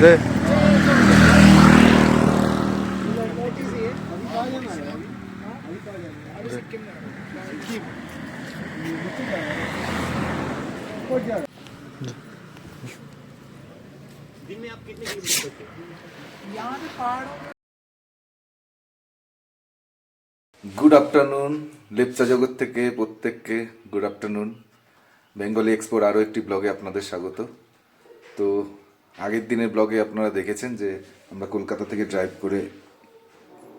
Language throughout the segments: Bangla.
दे গুড আফটারনুন লেপচা জগৎ থেকে প্রত্যেককে গুড আফটারনুন বেঙ্গলি এক্সপোর আরও একটি ব্লগে আপনাদের স্বাগত। তো আগের দিনের ব্লগে আপনারা দেখেছেন যে আমরা কলকাতা থেকে ড্রাইভ করে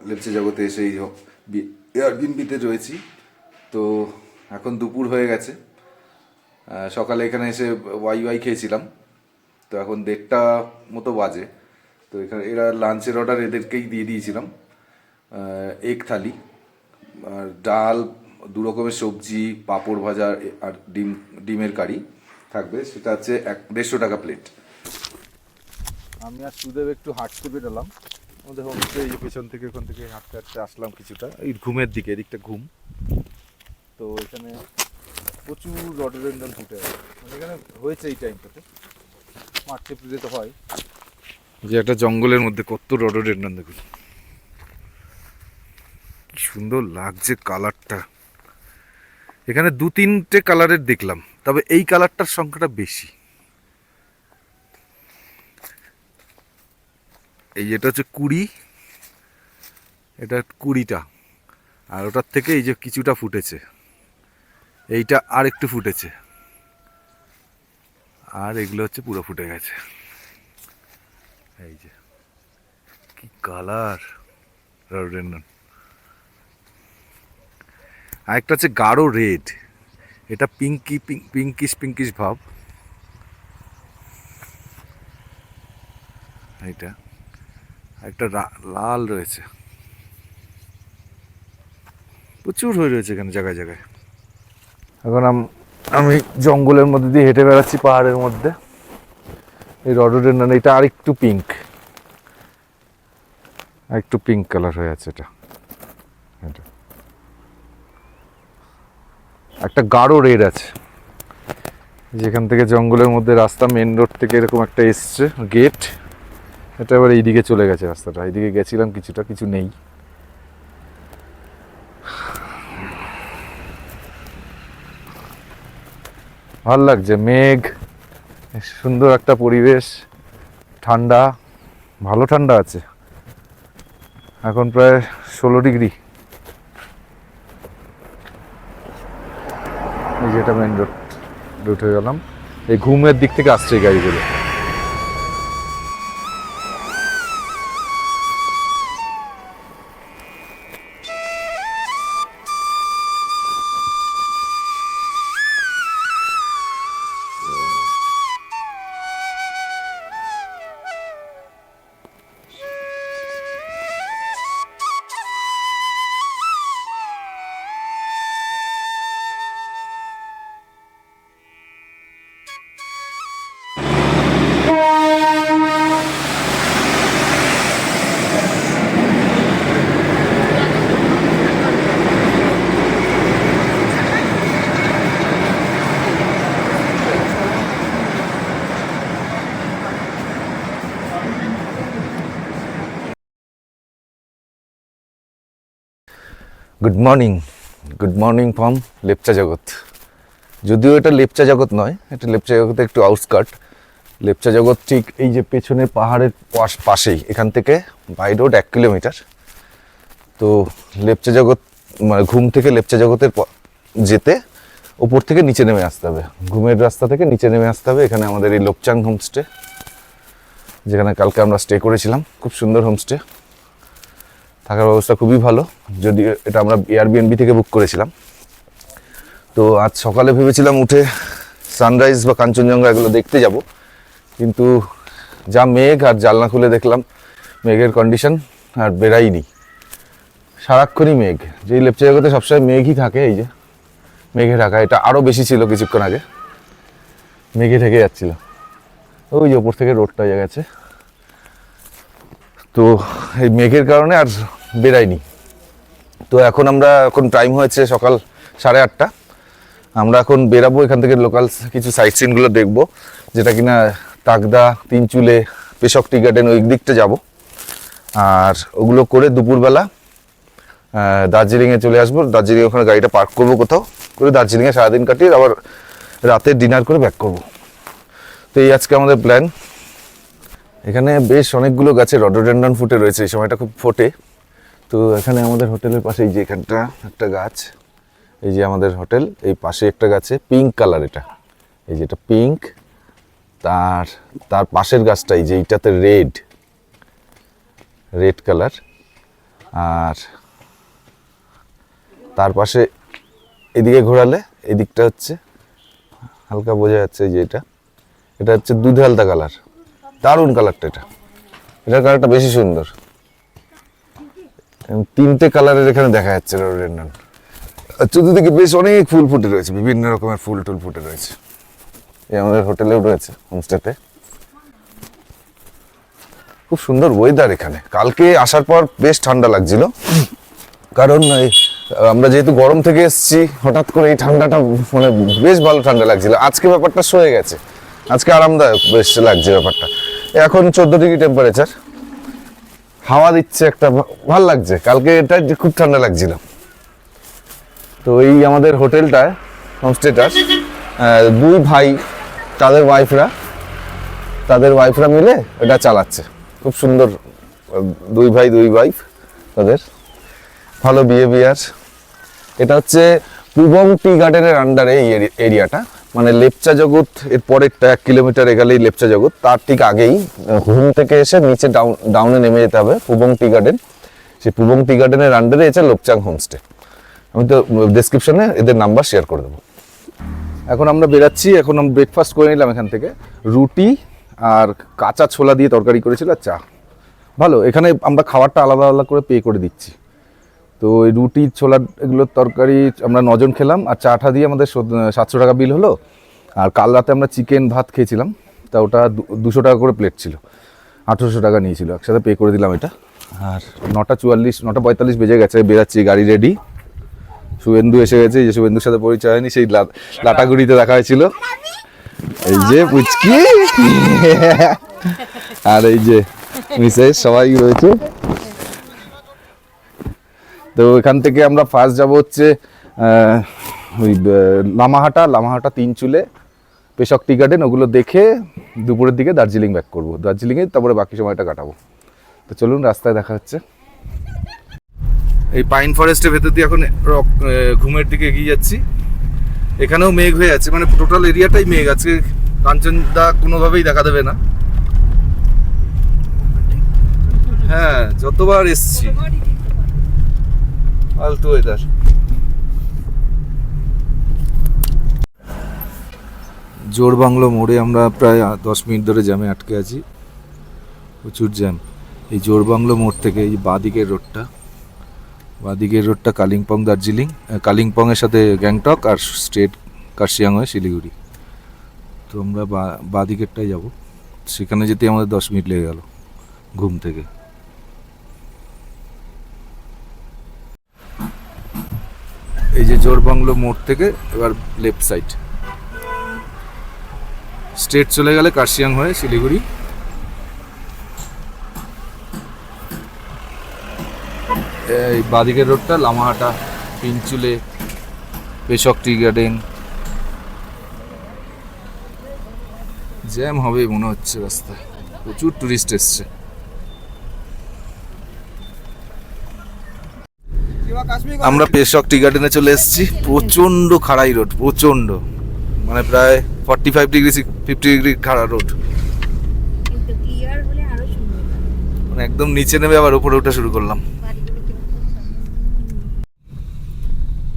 লেপচে জগতে এসে এই এয়ারবিনবিতে রয়েছি। তো এখন দুপুর হয়ে গেছে। সকালে এখানে এসে ওয়াই ওয়াই খেয়েছিলাম। তো এখন দেড়টা মতো বাজে। তো এখানে এরা লাঞ্চের অর্ডার এদেরকেই দিয়ে দিয়েছিলাম। এক থালি, আর ডাল, দু রকমের সবজি, পাঁপড় ভাজা আর ডিম, ডিমের কারি থাকবে। সেটা হচ্ছে এক দেড়শো টাকা প্লেট আমি আর সুদেব একটু হাঁটতে বেরোলাম। আমাদের এই পেছন থেকে ওখান থেকে হাঁটতে হাঁটতে আসলাম কিছুটা। এই ঘুমের দিকে, এদিকটা ঘুম। তো এখানে প্রচুর রডোডেন্ডন ফুটে আছে। মানে এখানে হয়েছে এই টাইমটাতে। মাঠ এপ্রিলে তো হয়। যে একটা জঙ্গলের মধ্যে কত রডোডেন্ডন দেখুন কি সুন্দর লাগছে কালারটা। এখানে দু তিনটে কালারের দেখলাম, তবে এই কালারটার সংখ্যাটা বেশি। এই যেটা হচ্ছে কুড়ি, এটা কুড়িটা। আর ওটার থেকে এই যে কিছুটা ফুটেছে। এইটা আর একটু ফুটেছে। আর এগুলো হচ্ছে পুরো ফুটে গেছে। এই যে, কি কালার। রডোডেন্ডন আরেকটা হচ্ছে গাঢ় রেড। এটা পিঙ্কি পিঙ্ক পিঙ্কিশ পিঙ্কিশ ভাব। এটা একটা লাল রয়েছে। প্রচুর হয়ে রয়েছে এখানে জায়গায় জায়গায়। এখন আমি জঙ্গলের মধ্যে দিয়ে হেঁটে বেড়াচ্ছি পাহাড়ের মধ্যে। এই রডোডেন্ডন এটা আরেকটু পিঙ্ক একটু পিঙ্ক কালার হয়ে আছে এটা। এটা। একটা গাঢ় রেড আছে। যেখান থেকে জঙ্গলের মধ্যে রাস্তা মেন রোড থেকে এরকম একটা এসছে গেট এটা এবার এইদিকে চলে গেছে রাস্তাটা। এইদিকে গেছিলাম কিছুটা, কিছু নেই। ভালো লাগছে, মেঘ সুন্দর একটা পরিবেশ, ঠান্ডা, ভালো ঠান্ডা আছে। এখন প্রায় ষোলো ডিগ্রি। এই যেটা মেন রোড উঠে গেলাম। এই ঘুমের দিক থেকে আসছে গাড়িগুলো। Good morning good morning from Lepcha Jagat যদিও এটা লেপচা জগৎ নয়, এটা লেপচা জগতে একটু আউটস্কার্ট লেপচা জগৎ ঠিক এই যে পেছনে পাহাড়ের পাশ, পাশেই, এখান থেকে বাই রোড এক কিলোমিটার তো লেপচা জগৎ মানে ঘুম থেকে লেপচা জগতের যেতে ওপর থেকে নিচে নেমে আসতে হবে। ঘুমের রাস্তা থেকে নিচে নেমে আসতে হবে এখানে আমাদের এই লোকচাং হোমস্টে যেখানে কালকে আমরা স্টে করেছিলাম। খুব সুন্দর হোমস্টে থাকার ব্যবস্থা খুবই ভালো। যদি এটা আমরা এয়ারবিএনবি থেকে বুক করেছিলাম। তো আজ সকালে ভেবেছিলাম উঠে সানরাইজ বা কাঞ্চনজঙ্ঘা এগুলো দেখতে যাব। কিন্তু যা মেঘ আর জানলা খুলে দেখলাম, মেঘের কন্ডিশন আর বেরাইনি সারাক্ষণই মেঘ। যেই লেপচা জগতে সবসময় মেঘই থাকে, এই যে মেঘে ঢাকা, এটা আরও বেশি ছিল কিছুক্ষণ আগে। মেঘে ঢেকে যাচ্ছিল। ওই যে ওপর থেকে রোডটা হয়ে গেছে। তো এই মেঘের কারণে আর বেরাইনি তো এখন আমরা, এখন টাইম হয়েছে সকাল সাড়ে আটটা। আমরা এখন বেরাবো এখান থেকে লোকাল কিছু সাইট সিনগুলো দেখব, যেটা কিনা তাকদা তিনচুলে পেশক টি গার্ডেন ওই দিকটা যাব। আর ওগুলো করে দুপুরবেলা দার্জিলিংয়ে চলে আসব। দার্জিলিং ওখানে গাড়িটা পার্ক করব কোথাও, করে দার্জিলিংয়ে সারাদিন কাটিয়ে আবার রাতে ডিনার করে ব্যাক করব। তো এই আজকে আমাদের প্ল্যান এখানে বেশ অনেকগুলো গাছে রডোডেন্ডন ফুটে রয়েছে, এই সময়টা খুব ফোটে। তো এখানে আমাদের হোটেলের পাশে এই যে এখানটা একটা গাছ, এই যে আমাদের হোটেল, এই পাশে একটা গাছে পিঙ্ক কালার এটা। এই যে এটা পিঙ্ক তার তার পাশের গাছটা এই যে এইটাতে রেড রেড কালার আর তার পাশে এদিকে ঘোরালে, এদিকটা হচ্ছে, হালকা বোঝা যাচ্ছে যে এটা এটা হচ্ছে দুধ হালতা কালার দারুণ কালারটা এটা। এটার কালারটা বেশি সুন্দর। তিনটে কালারের এখানে দেখা যাচ্ছে রোডেন্ডন চতুর্দিকে বেশ অনেক ফুল ফুটে রয়েছে, বিভিন্ন রকমের ফুল টুল ফুটে রয়েছে। এই আমাদের হোটেলেও রয়েছে, হোমস্টেতে। খুব সুন্দর ওয়েদার এখানে। কালকে আসার পর বেশ ঠান্ডা লাগছিল। কারণ আমরা যেহেতু গরম থেকে এসেছি, হঠাৎ করে এই ঠান্ডাটা মানে বেশ ভালো ঠান্ডা লাগছিল। আজকে ব্যাপারটা সয়ে গেছে। আজকে আরামদায়ক, বেশ লাগছে ব্যাপারটা। এখন চোদ্দ ডিগ্রি টেম্পারেচার হাওয়া দিচ্ছে একটা, ভালো লাগছে। কালকে এটা খুব ঠান্ডা লাগছিল। তো এই আমাদের হোটেলটায় হোমস্টেটার দুই ভাই, তাদের ওয়াইফরা তাদের ওয়াইফরা মিলে এটা চালাচ্ছে। খুব সুন্দর, দুই ভাই, দুই ওয়াইফ তাদের। ভালো বিহেভিয়ার এটা হচ্ছে পুবং টি গার্ডেনের আন্ডারে এই এরি- এরিয়াটা মানে লেপচা জগৎ, এর পরেরটা এক কিলোমিটার এগালেই লেপচা জগৎ। তার ঠিক আগেই ঘুম থেকে এসে নিচে ডাউন ডাউনে নেমে যেতে হবে, পুবং টি গার্ডেন। সেই পুবং টি গার্ডেনের আন্ডারে এসে লোকচাং হোমস্টে আমি তো ডেসক্রিপশনে এদের নাম্বার শেয়ার করে দেবো। এখন আমরা বেরাচ্ছি, এখন আমরা ব্রেকফাস্ট করে নিলাম এখান থেকে। রুটি আর কাঁচা ছোলা দিয়ে তরকারি করেছিল আর চা। ভালো, এখানে আমরা খাবারটা আলাদা আলাদা করে পে করে দিচ্ছি। তো ওই রুটি ছোলা এগুলোর তরকারি আমরা নজন খেলাম আর চাটা দিয়ে আমাদের সাতশো টাকা বিল হলো। আর কাল রাতে আমরা চিকেন ভাত খেয়েছিলাম, তা ওটা দুশো টাকা করে প্লেট ছিল। আঠেরোশো টাকা নিয়েছিল, একসাথে পে করে দিলাম এটা। আর নটা চুয়াল্লিশ, নটা পঁয়তাল্লিশ বেজে গেছে, বেরাচ্ছি, গাড়ি রেডি শুভেন্দু এসে গেছে, যে শুভেন্দুর সাথে পরিচয় হয়নি, সেই লাটাগুড়িতে দেখা হয়েছিল। এই যে পুচকি। আর এই যে মিসেস, সবাই রয়েছে। তো এখান থেকে আমরা ফার্স্ট যাব হচ্ছে ওই লামাহাটা লামাহাটা তিন চুলে, পেশক টি গার্ডেন ওগুলো দেখে দুপুরের দিকে দার্জিলিং ব্যাক করব। দার্জিলিংয়ে তারপরে বাকি সময়টা কাটাবো। তো চলুন, রাস্তায় দেখা হচ্ছে। এই পাইন ফরেস্টের ভেতর দিয়ে এখন ঘুমের দিকে এগিয়ে যাচ্ছি। এখানেও মেঘ হয়ে আছে মানে টোটাল এরিয়াটাই মেঘ। আজকে কাঞ্চনদা কোনোভাবেই দেখা দেবে না। হ্যাঁ যতবার এসছি। ফালতু ওয়েদার জোর বাংলো মোড়ে আমরা প্রায় দশ মিনিট ধরে জ্যামে আটকে আছি। প্রচুর জ্যাম। এই জোর বাংলো মোড় থেকে এই বাদিকের রোডটা বাদিকের রোডটা কালিম্পং, দার্জিলিং কালিম্পংয়ের সাথে গ্যাংটক আর স্ট্রেট কার্শিয়াং হয়ে শিলিগুড়ি। তো আমরা বাদিকেরটাই যাব। সেখানে যেতে আমাদের দশ মিনিট লেগে গেল ঘুম থেকে। এই যে জোর বাংলো মোড় থেকে এবার লেফট সাইড স্ট্রেট চলে গেলে কার্শিয়াং হয়ে শিলিগুড়ি। এই বাদিকের রোডটা লামাহাটা পিঞ্চুলে পেশক টি গার্ডেন। জ্যাম হবে মনে হচ্ছে রাস্তায়। প্রচুর টুরিস্ট এসছে। আমরা পেশক টি গার্ডেনে চলে এসেছি। প্রচণ্ড খাড়াই রোড প্রচণ্ড মানে প্রায় forty five degree fifty degree খাড়া রোড। মানে একদম নিচে নেমে আবার উপরে ওঠা শুরু করলাম।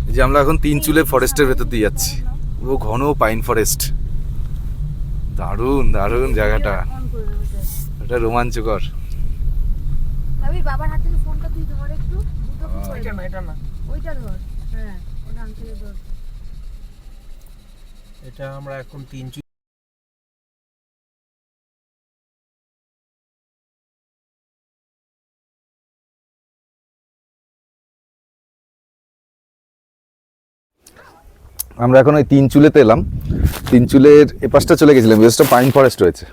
এই যে আমরা এখন তিন চুলে ফরেস্টের ভেতর দিয়ে যাচ্ছি। ও ঘন পাইন ফরেস্ট। দারুণ দারুণ জায়গাটা। এটা রোমাঞ্চকর। বাবার হাত থেকে ফোনটা তুই ধর একটু। দুটো এটা না এটা না ওইটা ধর। হ্যাঁ ওটা আনতে ধর। এটা আমরা এখন তিন আমরা এখন ওই তিন চুলেতে এলাম। তিন চুলের এপাশটা চলে গেছিলাম বেশটা পাইন ফরেস্ট রয়েছে।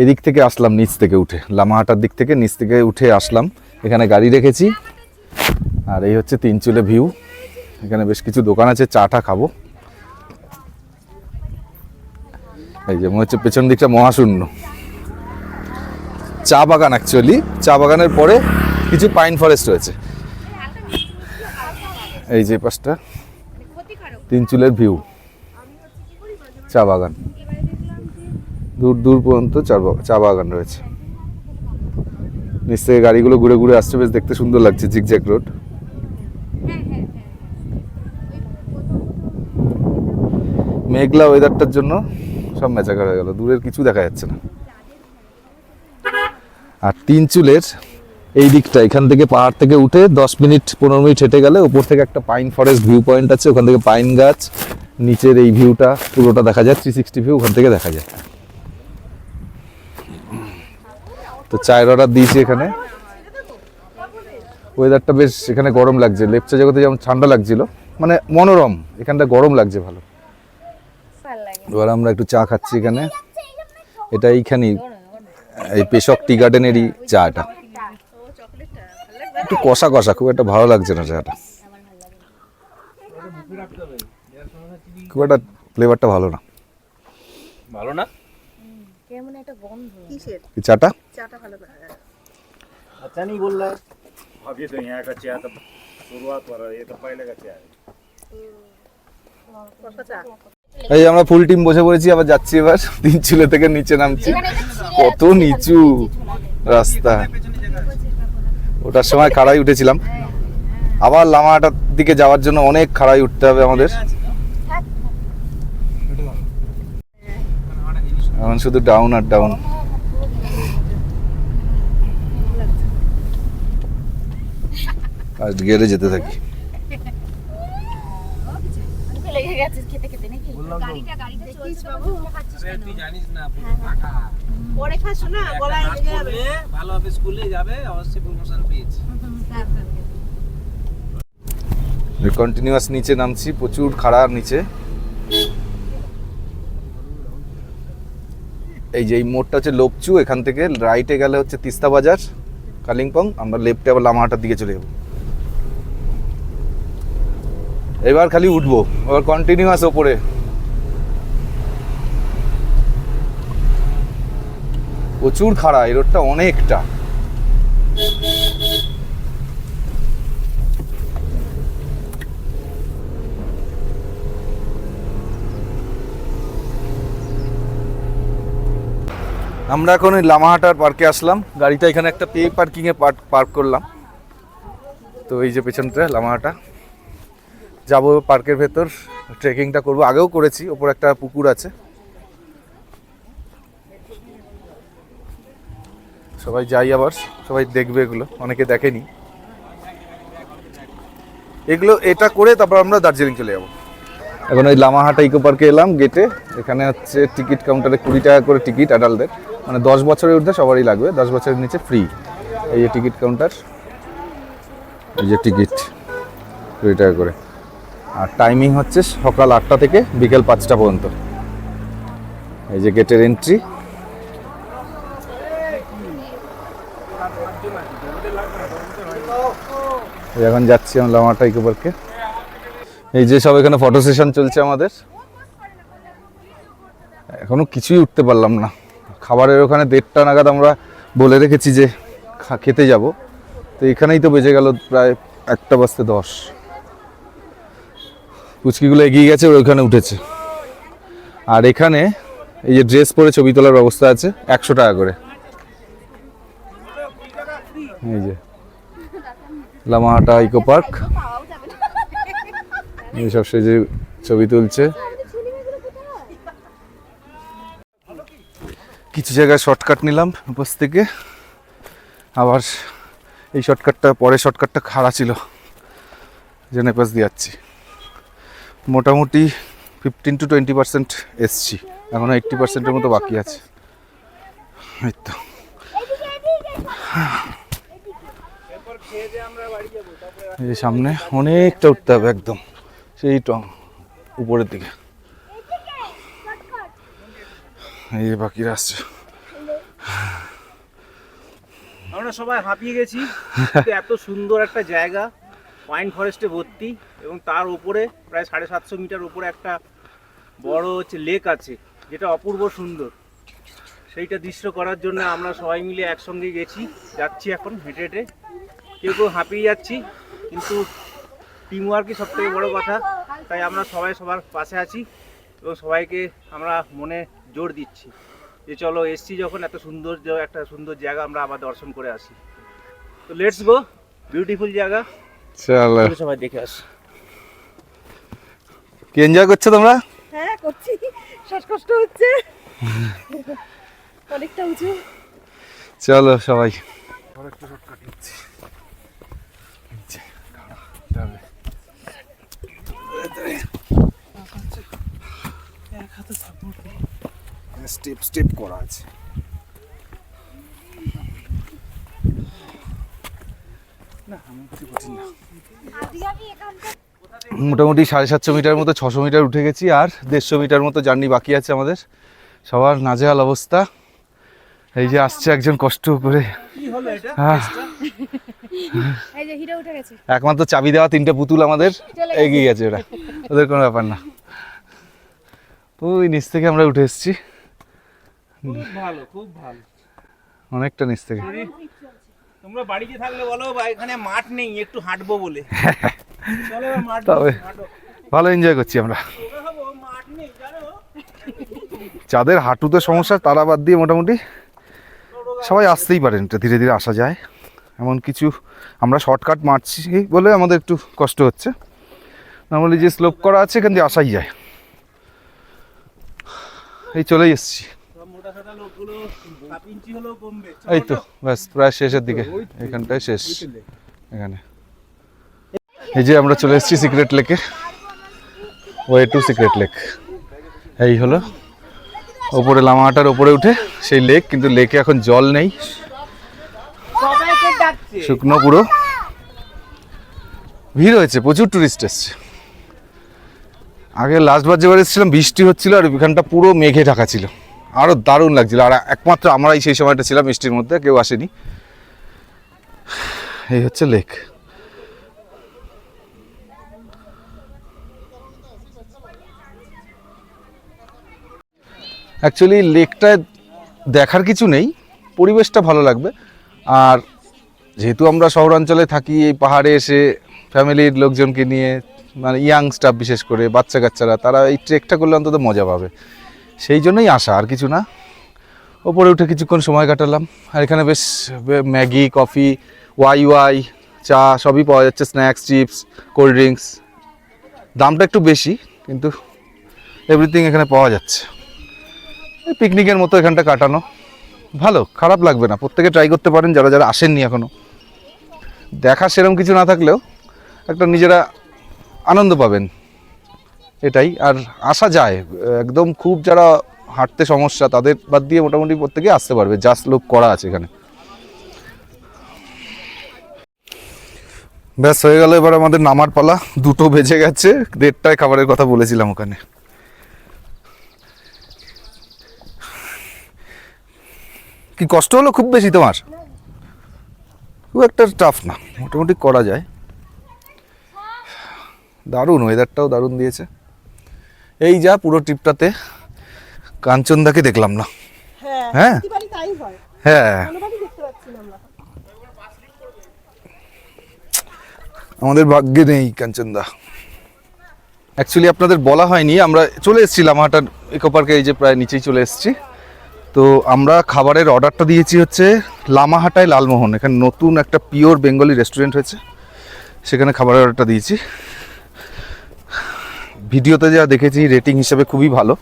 এদিক থেকে আসলাম, নিচ থেকে উঠে। লামাহাটার দিক থেকে নিচ থেকে উঠে আসলাম। এখানে গাড়ি রেখেছি। আর এই হচ্ছে তিন চুলে ভিউ। এখানে বেশ কিছু দোকান আছে চাটা খাব। এই যে মনে হচ্ছে পেছন দিকটা মহাশূন্য। চা বাগান অ্যাকচুয়ালি চা বাগানের পরে কিছু পাইন ফরেস্ট রয়েছে। এই যে পাশটা। তিন চুলের ভিউ। চা বাগান। দূর দূর পর্যন্ত চা বাগান রয়েছে। নিচ থেকে গাড়িগুলো ঘুরে ঘুরে আসছে, বেশ দেখতে সুন্দর লাগছে জিগজ্যাগ রোড। মেঘলা ওয়েদারটার জন্য সব মেচাকার হয়ে গেল, দূরের কিছু দেখা যাচ্ছে না। আর তিন চুলের এই দিকটা, এখান থেকে পাহাড় থেকে উঠে দশ মিনিট, পনেরো মিনিট হেঁটে গেলে উপর থেকে একটা পাইন ফরেস্ট ভিউ পয়েন্ট আছে, ওখান থেকে পাইন গাছ, নিচের এই ভিউটা পুরোটা দেখা যায় থ্রি সিক্সটি ভিউ ওখান থেকে দেখা যায়। তো চায়ের অর্ডার দিয়েছি এখানে। ওয়েদারটা বেশ এখানে গরম লাগছে। লেপচা জগতে যেমন ঠান্ডা লাগছিল মানে মনোরম, এখানটা গরম লাগছে ভালো। এবার আমরা একটু চা খাচ্ছি এখানে। এটা এইখানেই এই পেশক টি গার্ডেনেরই চা এটা একটু কষা কষা, খুব একটা ভালো লাগছে না চাটা। খুব একটা ফ্লেভারটা ভালো না। ভালো না? কেমন একটা গন্ধ কি চাটা अच्छा नहीं बोल रहा है अब ये तो यहाँ का चाय तो शुरुआत हो रहा है ये तो पहले का चाय है এই আমরা ফুল টিম বসে পড়েছি আবার যাচ্ছি এবার তিন চুলে থেকে নিচে নামছি কত নিচু রাস্তা ওটার সময় খাড়াই উঠেছিলাম আবার লামাটার দিকে যাওয়ার জন্য অনেক খাড়াই উঠতে হবে আমাদের লেগে যাবে করলে ভালোভাবে স্কুলে যাবে অবশ্যই প্রমোশন পেয়েছি কন্টিনিউয়াস নিচে নামছি প্রচুর খাড়ার নিচে। এই যে এই মোড়টা হচ্ছে লোপচু এখান থেকে রাইটে গেলে হচ্ছে তিস্তা বাজার, কালিম্পং, আমরা লেফটে আবার লামাহাটার দিকে চলে যাব। এবার খালি উঠবো, এবার কন্টিনিউয়াস ওপরে। প্রচুর খাড়া, এই রোডটা অনেকটা। আমরা এখন ওই লামাহাটার পার্কে আসলাম। গাড়িটা এখানে একটা পে পার্কিংয়ে পার্ক পার্ক করলাম। তো এই যে পেছনটা, লামাহাটা। যাব পার্কের ভেতর ট্রেকিংটা করব। আগেও করেছি, ওপর একটা পুকুর আছে। সবাই যাই আবার, সবাই দেখবে এগুলো, অনেকে দেখেনি। এগুলো, এটা করে তারপর আমরা দার্জিলিং চলে যাব। এখন ওই লামাহাটা ইকো পার্কে এলাম গেটে এখানে হচ্ছে টিকিট কাউন্টারে কুড়ি টাকা করে টিকিট অ্যাডাল্টদের মানে দশ বছরের ঊর্ধ্বে সবারই লাগবে, দশ বছরের নিচে ফ্রি এই যে টিকিট কাউন্টার এই যে টিকিট কুড়ি টাকা করে। আর টাইমিং হচ্ছে সকাল আটটা থেকে বিকেল পাঁচটা পর্যন্ত। এই যে গেটের এন্ট্রি এখন যাচ্ছি আমরা লামাটা ইকো পার্কে এই যে সব এখানে ফটো সেশন চলছে আমাদের। এখনও কিছুই উঠতে পারলাম না। খাবারের ওখানে দেড়টা নাগাদ আমরা বলে রেখেছি যে খেতে যাব। তো এখানেই তো বেজে গেল প্রায় একটা বাজতে দশ। পুচকিগুলো এগিয়ে গেছে, ওরা ওখানে উঠেছে। আর এখানে এই যে ড্রেস পরে ছবি তোলার ব্যবস্থা আছে, একশো টাকা করে। এই যে লামাহাটা ইকো পার্ক। এইসব সে যে ছবি তুলছে। কিছু জায়গায় শর্টকাট নিলাম উপর থেকে। আবার এই শর্টকাটটা পরে শর্টকাটটা খাড়া ছিল। যে নেপাস দিয়ে যাচ্ছি। মোটামুটি ফিফটিন টু টোয়েন্টি পার্সেন্ট এসছি। এখনও এইট্টি পার্সেন্টের মতো বাকি আছে। এই তো। এই সামনে অনেকটা উঠতে হবে একদম। সেই টং উপরের দিকে। এই বাকিরা আসছে। আমরা সবাই হাঁপিয়ে গেছি। এত সুন্দর একটা জায়গা, পাইন ফরেস্টে ভর্তি এবং তার উপরে প্রায় সাড়ে সাতশো মিটার উপরে একটা বড় হচ্ছে লেক আছে, যেটা অপূর্ব সুন্দর। সেইটা দৃশ্য করার জন্য আমরা সবাই মিলে একসঙ্গে গেছি, যাচ্ছি এখন হেঁটে হেঁটে। কেউ কেউ হাঁপিয়ে যাচ্ছি, কিন্তু টিম ওয়ার্কই সব থেকে বড়ো কথা। তাই আমরা সবাই সবার পাশে আছি। এবং সবাইকে আমরা মনে জোর দিচ্ছি যে চলো এসছি যখন এত সুন্দর একটা সুন্দর জায়গা আমরা আবার দর্শন করে আসি। তো লেটস গো বিউটিফুল জায়গা। চলো। সবাই দেখে আস। কি এনজয় করছ তোমরা? হ্যাঁ করছি। শ্বাসকষ্ট হচ্ছে। অনেকটা উঁচু। চলো সবাই। স্টেপ স্টেপ করা আছে। মোটামুটি সাড়ে সাতশো মিটার মতো ছশো মিটার উঠে গেছি আর দেড়শো মিটার মতো জার্নি বাকি আছে আমাদের। সবার নাজেহাল অবস্থা। এই যে আসছে একজন কষ্ট করে। কি হলো এটা? আহ, এই যে হিরো উঠে গেছে। একমাত্র চাবি দেওয়া তিনটে পুতুল আমাদের এগিয়ে গেছে ওরা। ওদের কোনো ব্যাপার না। ওই নিচ থেকে আমরা উঠে এসেছি। খুব ভালো খুব ভালো। অনেকটা নিচ থেকে। তোমরা বাড়িতে থাকলে বলো এখানে মাঠ নেই একটু হাঁটবো বলে। চলো মাঠ তবে ভালো এনজয় করছি আমরা। যাদের হাঁটুতে সমস্যা তারা বাদ দিয়ে মোটামুটি সবাই আসতেই পারেন এটা ধীরে ধীরে আসা যায়। এমন কিছু আমরা শর্টকাট মারছি বলে আমাদের একটু কষ্ট হচ্ছে। নর্মালি যে স্লোপ করা আছে এখান দিয়ে আসাই যায়। এই চলেই এসছি। এই তো ব্যাস প্রায় শেষের দিকে। এখানটায় শেষ। এখানে। এই যে আমরা চলে এসেছি সিক্রেট লেকে ওয়ে টু সিক্রেট লেক এই হলো। ওপরে লামাটার ওপরে উঠে সেই লেক কিন্তু লেকে এখন জল নেই। শুকনো পুরো। ভিড় হয়েছে প্রচুর টুরিস্ট এসছে। আগে লাস্টবার যেবার এসেছিলাম বৃষ্টি হচ্ছিল আর ওইখানটা পুরো মেঘে ঢাকা ছিল। আরও দারুণ লাগছিল। আর একমাত্র আমরাই সেই সময়টা ছিলাম, মিষ্টির মধ্যে, কেউ আসেনি। এই হচ্ছে লেক। অ্যাকচুয়ালি লেকটায় দেখার কিছু নেই, পরিবেশটা ভালো লাগবে। আর যেহেতু আমরা শহরাঞ্চলে থাকি, এই পাহাড়ে এসে ফ্যামিলির লোকজনকে নিয়ে মানে ইয়াং স্টাফ বিশেষ করে বাচ্চা কাচ্চারা তারা এই ট্রেকটা করলে অন্তত মজা পাবে। সেই জন্যই আসা, আর কিছু না। ওপরে উঠে কিছুক্ষণ সময় কাটালাম। আর এখানে বেশ ম্যাগি, কফি, ওয়াই ওয়াই, চা, সবই পাওয়া যাচ্ছে, স্ন্যাক্স, চিপস, কোল্ড ড্রিঙ্কস। দামটা একটু বেশি, কিন্তু এভরিথিং এখানে পাওয়া যাচ্ছে। পিকনিকের মতো এখানটা কাটানো। ভালো, খারাপ লাগবে না। প্রত্যেকে ট্রাই করতে পারেন, যারা যারা আসেননি এখনও দেখা সেরকম কিছু না থাকলেও একটা নিজেরা আনন্দ পাবেন। এটাই। আর আসা যায়। একদম খুব যারা হাঁটতে সমস্যা, তাদের বাদ দিয়ে মোটামুটি প্রত্যেকে আসতে পারবে। যা স্লোপ করা আছে এখানে। ব্যাস, হয়ে গেল এবার আমাদের নামার পালা। দুটো বেজে গেছে। দেড়টায় খাবারের কথা বলেছিলাম ওখানে। কি কষ্ট হলো? খুব বেশি তোমার? খুব একটা টাফ না। মোটামুটি করা যায়। দারুণ ওয়েদারটাও দারুণ দিয়েছে। এই যা পুরো ট্রিপটাতে কাঞ্চনদাকে দেখলাম না। হ্যাঁ হ্যাঁ? হয়। আমাদের ভাগ্যে নেই কাঞ্চনদা। অ্যাকচুয়ালি আপনাদের বলা হয়নি আমরা চলে এসেছিলাম হাটার ইকো পার্কে এই যে প্রায় নিচেই চলে এসেছি। তো আমরা খাবারের অর্ডারটা দিয়েছি হচ্ছে লামাহাটায় লালমোহন এখানে নতুন একটা পিওর বেঙ্গলি রেস্টুরেন্ট হয়েছে। সেখানে খাবারের অর্ডারটা দিয়েছি। ভিডিওতে যা দেখেছি রেটিং হিসেবে খুবই ভালো।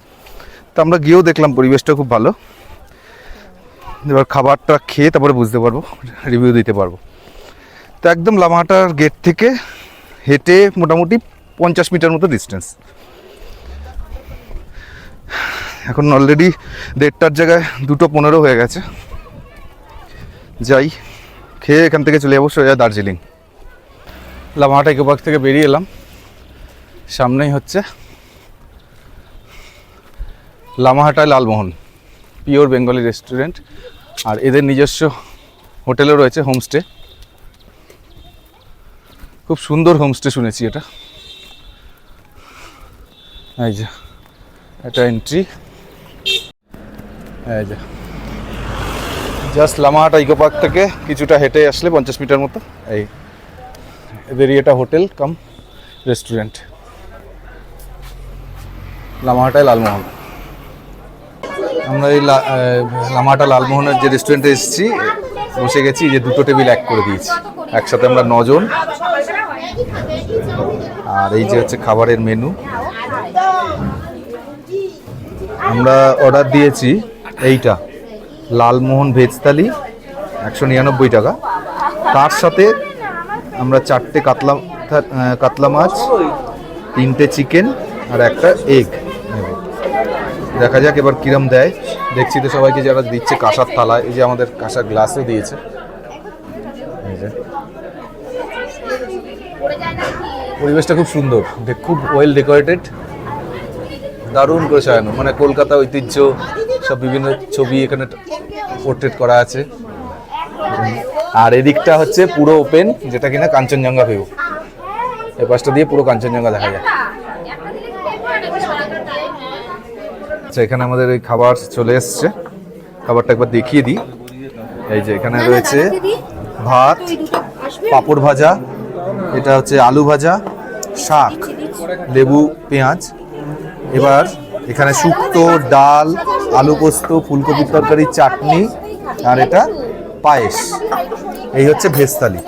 তো আমরা গিয়েও দেখলাম পরিবেশটা খুব ভালো। এবার খাবারটা খেয়ে তারপরে বুঝতে পারব রিভিউ দিতে পারব। তো একদম লামাহাটার গেট থেকে হেঁটে মোটামুটি পঞ্চাশ মিটার মতো ডিস্টেন্স এখন অলরেডি দেড়টার জায়গায় দুটো পনেরো হয়ে গেছে। যাই, খেয়ে এখান থেকে চলে যাব সোজা দার্জিলিং। লামাহাটা ইকো পার্ক থেকে বেরিয়ে এলাম। সামনেই হচ্ছে লামাহাটায় লালমোহন, পিওর বেঙ্গলি রেস্টুরেন্ট আর এদের নিজস্ব হোটেলও রয়েছে, হোমস্টে। খুব সুন্দর হোমস্টে শুনেছি এটা। এই যে এটা এন্ট্রি এই যে জাস্ট লামাহাটা ইকো পার্ক থেকে কিছুটা হেঁটে আসলে পঞ্চাশ মিটার মতো। এই এদেরই এটা হোটেল কাম রেস্টুরেন্ট। লামাহাটায় লালমোহন। আমরা এই লামাহাটা লালমোহনের যে রেস্টুরেন্টে এসেছি, বসে গেছি যে দুটো টেবিল এক করে দিয়েছি। একসাথে আমরা নজন। আর এই যে হচ্ছে খাবারের মেনু আমরা অর্ডার দিয়েছি এইটা, লালমোহন ভেজ থালি, একশো নিরানব্বই টাকা। তার সাথে আমরা চারটে কাতলা কাতলা মাছ, তিনটে চিকেন আর একটা এগ দেখা যাক এবার কিরম দেয়। দেখছি তো সবাইকে যারা দিচ্ছে কাঁসার থালা এই যে আমাদের কাঁসার গ্লাসও দিয়েছে। পরিবেশটা খুব সুন্দর। খুব ওয়েল ডেকোরেটেড দারুণ করে সাজানো। মানে কলকাতা ঐতিহ্য, সব বিভিন্ন ছবি এখানে পোর্ট্রেট করা আছে। আর এদিকটা হচ্ছে পুরো ওপেন যেটা কিনা কাঞ্চনজঙ্ঘা ভিউ এই পাশটা দিয়ে পুরো কাঞ্চনজঙ্ঘা দেখা যায়। আচ্ছা এখানে আমাদের এই খাবার চলে এসছে। খাবারটা একবার দেখিয়ে দিই। এই যে এখানে রয়েছে ভাত পাঁপড় ভাজা এটা হচ্ছে আলু ভাজা শাক লেবু পেঁয়াজ। এবার এখানে শুক্তো ডাল আলু পোস্ত ফুলকপির তরকারি চাটনি আর এটা পায়েস। এই হচ্ছে ভেজ থালি।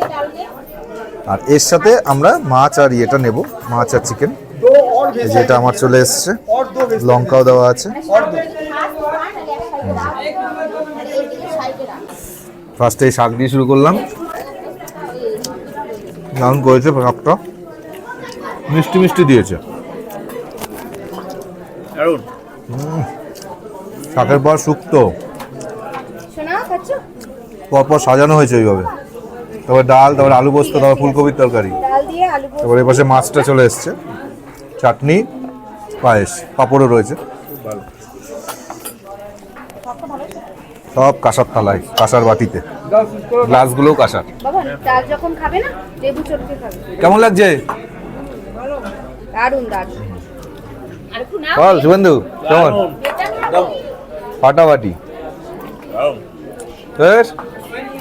আর এর সাথে আমরা মাছ আর ইয়েটা নেব মাছ আর চিকেন। যেটা আমার চলে এসছে। লঙ্কাও দেওয়া আছে। ফার্স্টে শাক দিয়ে শুরু করলাম। দারুণ করেছে ভাবটা মিষ্টি মিষ্টি দিয়েছে। শাকের পর শুক্তো। পরপর সাজানো হয়েছে ওইভাবে। তারপর ডাল তারপর আলু পোস্ত তারপর ফুলকপির তরকারি। ডাল দিয়ে আলু পোস্ত। তারপর এপাশে মাছটা চলে এসছে। চাটনি পায়েস পাঁপড়ও রয়েছে। সব কাঁসার থালায় কাঁসার বাটিতে। গ্লাসগুলোও কাঁসার। বাবা ডাল যখন খাবে না লেবু চটকে খাবে। কেমন লাগছে? বল শুভেন্দু কেমন ফাটাফাটি।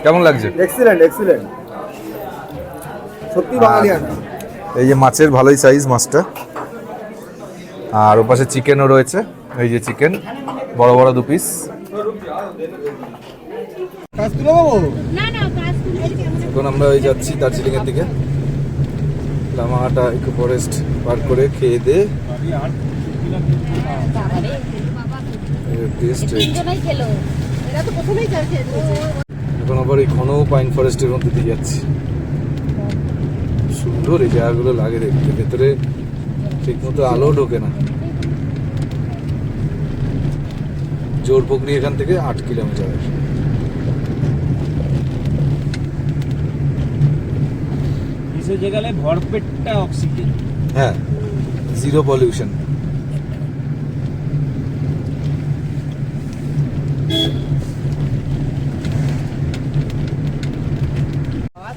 কেমন লাগছে? এক্সিলেন্ট এক্সিলেন্ট সত্যি বাঙালিয়ান এই যে মাছের ভালোই সাইজ মাছটা। আর ওপাশে চিকেনও রয়েছে। এই যে চিকেন বড় বড় দু পিস এখন আমরা ওই যাচ্ছি দার্জিলিং এর দিকে। লামাহাটা ইকো ফরেস্ট পার করে খেয়ে দে। খেলো। এরা তো প্রথমেই চাল খেয়ে নিয়েছে। এখন আবার এই ঘন পাইন ফরেস্টের মধ্যে দিয়ে যাচ্ছি। সুন্দর এই জায়গাগুলো লাগে দেখতে। ভেতরে ঠিক মতো আলো ঢোকে না। জোর পুকুরি এখান থেকে আট কিলোমিটার ভরপেটটা অক্সিজেন হ্যাঁ জিরো পলিউশন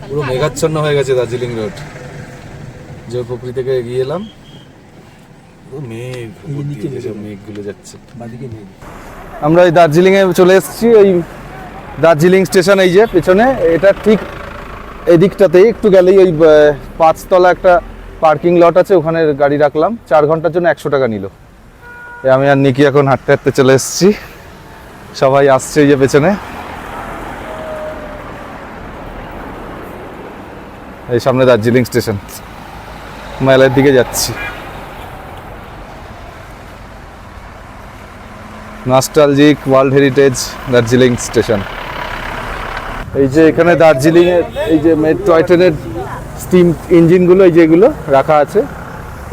পুরো মেঘাচ্ছন্ন হয়ে গেছে দার্জিলিং রোড। জয়পুকুরি থেকে এগিয়ে এলাম। মেঘ আমরা এই দার্জিলিং এ চলে এসেছি ওই দার্জিলিং স্টেশন এই যে পেছনে এটা ঠিক এদিকটাতেই একটু গেলেই ওই পাঁচতলা একটা পার্কিং লট আছে ওখানে গাড়ি রাখলাম। চার ঘণ্টার জন্য একশো টাকা নিল। এই আমি আর নিকি এখন হাঁটতে হাঁটতে চলে এসেছি। সবাই আসছে এই যে পেছনে। এই সামনে দার্জিলিং স্টেশন। মেলার দিকে যাচ্ছি। Nostalgic world heritage Darjeeling station এই যে এখানে দার্জিলিং এর এই যে টয় ট্রেনের স্টিম ইঞ্জিনগুলো এই যেগুলো রাখা আছে,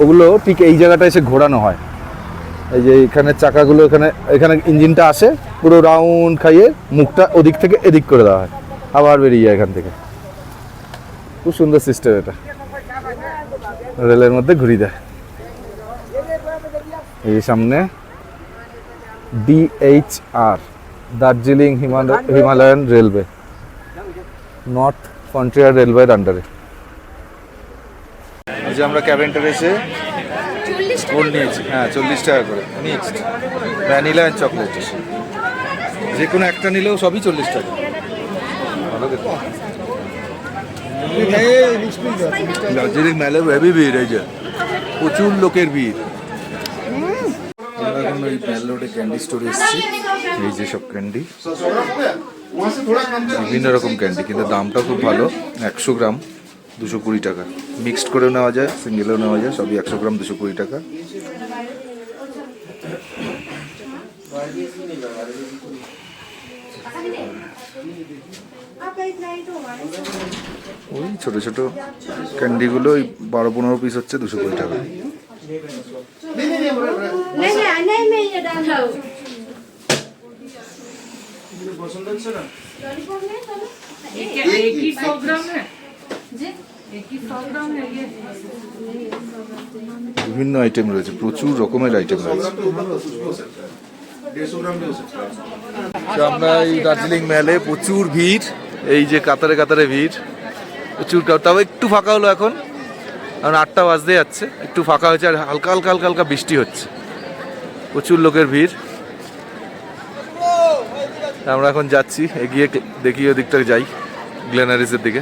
ওগুলো ঠিক এই জায়গাটা এসে ঘোরানো হয়। এই যে এখানে চাকাগুলো এখানে এখানে ইঞ্জিনটা আসে, পুরো রাউন্ড খাইয়ে মুখটা ওদিক থেকে এদিক করে দেওয়া হয়, আবার বেরিয়ে যায় এখান থেকে। খুব সুন্দর সিস্টেম এটা। রেলের মধ্যে ঘুরিয়ে দেয়। এই সামনে DHR Darjeeling Himalaya Himalayan Railway North Frontier রেলওয়ের আন্ডারে যে আমরা ক্যাবেন্টার এসে কোল্ড নিয়েছি। হ্যাঁ চল্লিশ টাকা করে মিক্সড ভ্যানিলা অ্যান্ড চকলেট যে কোনো একটা নিলেও সবই চল্লিশ টাকা। ভালো দেখো। দার্জিলিং মেলে হেভি ভিড় এই যে। প্রচুর লোকের ভিড়। ওই মেল ক্যান্ডি স্টোরে এসেছি। এই যে সব ক্যান্ডি বিভিন্ন রকম ক্যান্ডি কিন্তু দামটা খুব ভালো। একশো গ্রাম, দুশো কুড়ি টাকা। মিক্সড করেও নেওয়া যায় সিঙ্গেলও নেওয়া যায়, সবই একশো গ্রাম, দুশো কুড়ি টাকা। ওই ছোট ছোট ক্যান্ডিগুলো ওই বারো পনেরো পিস হচ্ছে, দুশো কুড়ি টাকা। नहीं नहीं नहीं मैं ये डाल दो एक ही सौ ग्राम है एक ही सौ ग्राम है ये বিভিন্ন আইটেম রয়েছে প্রচুর রকমের আইটেম রয়েছে তো আমরা এই দার্জিলিং মেলে প্রচুর ভিড় এই যে কাতারে কাতারে ভিড় প্রচুর crowd। তাও একটু ফাঁকা হলো এখন কারণ আটটা বাজতে যাচ্ছে, একটু ফাঁকা হয়েছে আর হালকা হালকা হালকা হালকা বৃষ্টি হচ্ছে। প্রচুর লোকের ভিড়। আমরা এখন যাচ্ছি, এগিয়ে দেখি ওদিকটা যাই, গ্লেনারিসের দিকে।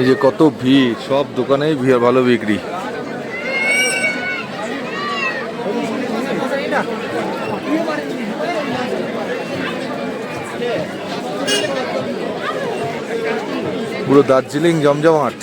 এই যে কত ভিড়, সব দোকানেই ভিড় ভালো বিক্রি। পুরো দার্জিলিং জমজমাট।